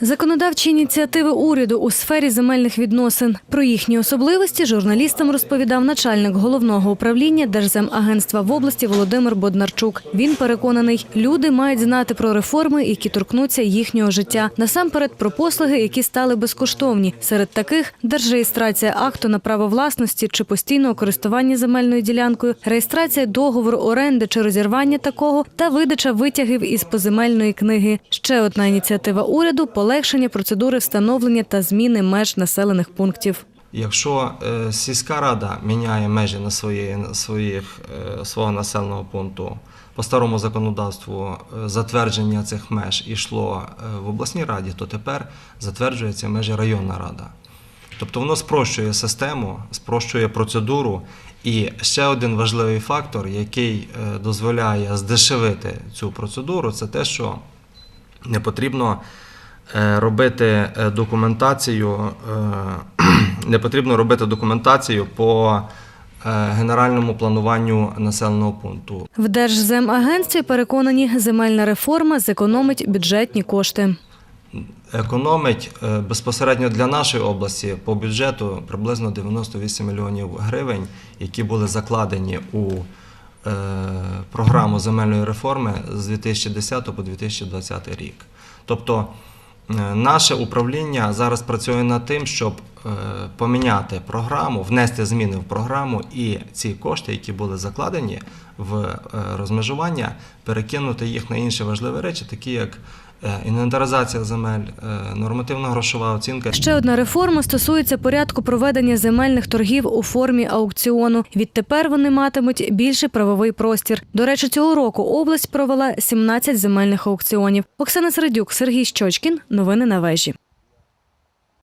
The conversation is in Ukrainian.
Законодавчі ініціативи уряду у сфері земельних відносин. Про їхні особливості журналістам розповідав начальник головного управління Держземагентства в області Володимир Боднарчук. Він переконаний, люди мають знати про реформи, які торкнуться їхнього життя. Насамперед про послуги, які стали безкоштовні. Серед таких держреєстрація акту на право власності чи постійного користування земельною ділянкою, реєстрація договору оренди чи розірвання такого та видача витягів із поземельної книги. Ще одна ініціатива уряду полегшення процедури встановлення та зміни меж населених пунктів. Якщо е, сільська рада міняє межі на свої, своїх, е, свого населеного пункту, по старому законодавству е, затвердження цих меж йшло в обласній раді, то тепер затверджується межі районна рада. Тобто воно спрощує систему, спрощує процедуру. І ще один важливий фактор, який дозволяє здешевити цю процедуру, це те, що не потрібно робити е, документацію, е, не потрібно робити документацію по е, генеральному плануванню населеного пункту. В Держземагентстві переконані, земельна реформа зекономить бюджетні кошти. Економить е, безпосередньо для нашої області по бюджету приблизно 98 мільйонів гривень, які були закладені у е, програму земельної реформи з 2010 по 2020 рік. Тобто е, наше управління зараз працює над тим, щоб е, поміняти програму, внести зміни в програму і ці кошти, які були закладені в е, розмежування, перекинути їх на інші важливі речі, такі як е, інвентаризація земель, е, нормативно-грошова оцінка. Ще одна реформа стосується порядку проведення земельних торгів у формі аукціону. Відтепер вони матимуть більший правовий простір. До речі, цього року область провела 17 земельних аукціонів. Оксана Середюк, Сергій Щочкін. Новини на вежі.